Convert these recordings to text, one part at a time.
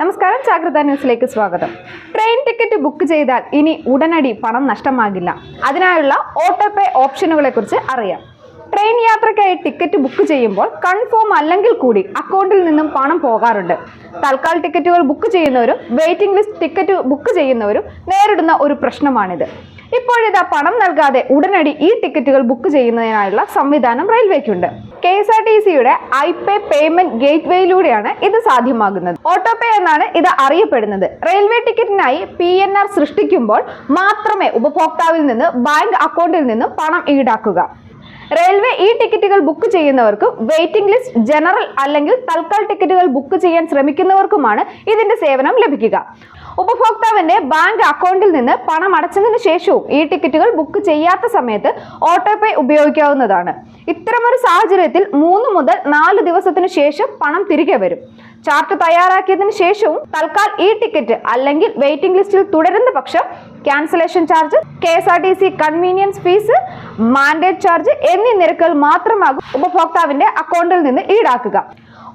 നമസ്കാരം ജാഗ്രത ന്യൂസിലേക്ക് സ്വാഗതം. ട്രെയിൻ ടിക്കറ്റ് ബുക്ക് ചെയ്താൽ ഇനി ഉടനടി പണം നഷ്ടമാകില്ല. അതിനായുള്ള ഓട്ടോ പേ ഓപ്ഷനുകളെ കുറിച്ച് അറിയാം. ട്രെയിൻ യാത്രയ്ക്കായി ടിക്കറ്റ് ബുക്ക് ചെയ്യുമ്പോൾ കൺഫേം അല്ലെങ്കിൽ കൂടി അക്കൗണ്ടിൽ നിന്നും പണം പോകാറുണ്ട്. തൽക്കാൽ ടിക്കറ്റുകൾ ബുക്ക് ചെയ്യുന്നവരും വെയിറ്റിംഗ് ലിസ്റ്റ് ടിക്കറ്റ് ബുക്ക് ചെയ്യുന്നവരും നേരിടുന്ന ഒരു പ്രശ്നമാണിത്. ഇപ്പോഴിതാ പണം നൽകാതെ ഉടനടി ഈ ടിക്കറ്റുകൾ ബുക്ക് ചെയ്യുന്നതിനായുള്ള സംവിധാനം റെയിൽവേക്കുണ്ട്. കെ എസ് ആർ ടി സിയുടെ ഐ പേ പേയ്മെന്റ് ഗേറ്റ് വേയിലൂടെയാണ് ഇത് സാധ്യമാകുന്നത്. ഓട്ടോ പേ എന്നാണ് ഇത് അറിയപ്പെടുന്നത്. റെയിൽവേ ടിക്കറ്റിനായി പി എൻ ആർ സൃഷ്ടിക്കുമ്പോൾ മാത്രമേ ഉപഭോക്താവിൽ നിന്ന് ബാങ്ക് അക്കൗണ്ടിൽ നിന്ന് പണം ഈടാക്കുക. റെയിൽവേ ഈ ടിക്കറ്റുകൾ ബുക്ക് ചെയ്യുന്നവർക്കും വെയിറ്റിംഗ് ലിസ്റ്റ് ജനറൽ അല്ലെങ്കിൽ തൽക്കാൽ ടിക്കറ്റുകൾ ബുക്ക് ചെയ്യാൻ ശ്രമിക്കുന്നവർക്കുമാണ് ഇതിന്റെ സേവനം ലഭിക്കുക. ഉപഭോക്താവിന്റെ ബാങ്ക് അക്കൗണ്ടിൽ നിന്ന് പണം അടച്ചതിന് ശേഷവും ഈ ടിക്കറ്റുകൾ ബുക്ക് ചെയ്യാത്ത സമയത്ത് ഓട്ടോ പേ ഉപയോഗിക്കാവുന്നതാണ്. ഇത്തരമൊരു സാഹചര്യത്തിൽ മൂന്ന് മുതൽ നാല് ദിവസത്തിന് ശേഷം പണം തിരികെ വരും. ചാർട്ട് തയ്യാറാക്കിയതിനു ശേഷവും തൽക്കാൽ ഈ ടിക്കറ്റ് അല്ലെങ്കിൽ വെയിറ്റിംഗ് ലിസ്റ്റിൽ തുടരുന്ന പക്ഷം cancellation charge K S R T C convenience fee mandate charge എന്നീ നിരക്കുകൾ മാത്രമാകും ഉപഭോക്താവിന്റെ അക്കൗണ്ടിൽ നിന്ന് ഈടാക്കുക.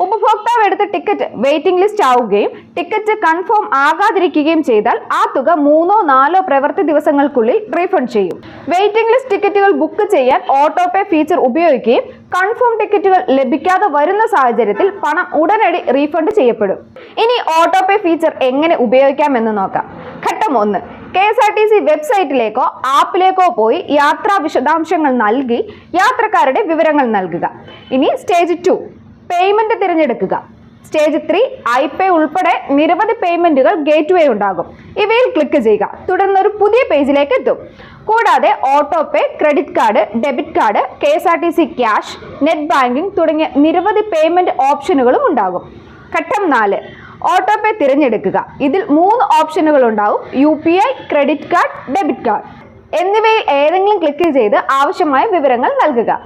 ഉപഭോക്താവ് എടുത്ത ടിക്കറ്റ് വെയിറ്റിംഗ് ലിസ്റ്റ് ആവുകയും ടിക്കറ്റ് കൺഫേം ആകാതിരിക്കുകയും ചെയ്താൽ ആ തുക മൂന്നോ നാലോ പ്രവൃത്തി ദിവസങ്ങൾക്കുള്ളിൽ റീഫണ്ട് ചെയ്യും. വെയിറ്റിംഗ് ലിസ്റ്റ് ടിക്കറ്റുകൾ ബുക്ക് ചെയ്യാൻ ഓട്ടോ പേ ഫീച്ചർ ഉപയോഗിക്കുകയും കൺഫേം ടിക്കറ്റുകൾ ലഭിക്കാതെ വരുന്ന സാഹചര്യത്തിൽ പണം ഉടനടി റീഫണ്ട് ചെയ്യപ്പെടും. ഇനി ഓട്ടോ പേ ഫീച്ചർ എങ്ങനെ ഉപയോഗിക്കാമെന്ന് നോക്കാം. ഘട്ടം ഒന്ന്. K S R T C വെബ്സൈറ്റിലേക്കോ ആപ്പിലേക്കോ പോയി യാത്രാ വിശദാംശങ്ങൾ നൽകി യാത്രക്കാരുടെ വിവരങ്ങൾ നൽകുക. ഇനി സ്റ്റേജ് ടു പേയ്മെന്റ് തിരഞ്ഞെടുക്കുക. സ്റ്റേജ് ത്രീ ഐ പേ ഉൾപ്പെടെ നിരവധി പേയ്മെന്റുകൾ ഗേറ്റ് വേ ഉണ്ടാകും. ഇവയിൽ ക്ലിക്ക് ചെയ്യുക. തുടർന്ന് ഒരു പുതിയ പേജിലേക്ക് എത്തും. കൂടാതെ auto pay credit card debit card K S R T C cash net banking തുടങ്ങിയ നിരവധി പേയ്മെന്റ് ഓപ്ഷനുകളും ഉണ്ടാകും. ഘട്ടം നാല് ഓട്ടോ പേ തിരഞ്ഞെടുക്കുക. ഇതിൽ മൂന്ന് ഓപ്ഷനുകൾ ഉണ്ടാവും. U P I credit card debit card എന്നിവയിൽ ഏതെങ്കിലും ക്ലിക്ക് ചെയ്ത് ആവശ്യമായ വിവരങ്ങൾ നൽകുക.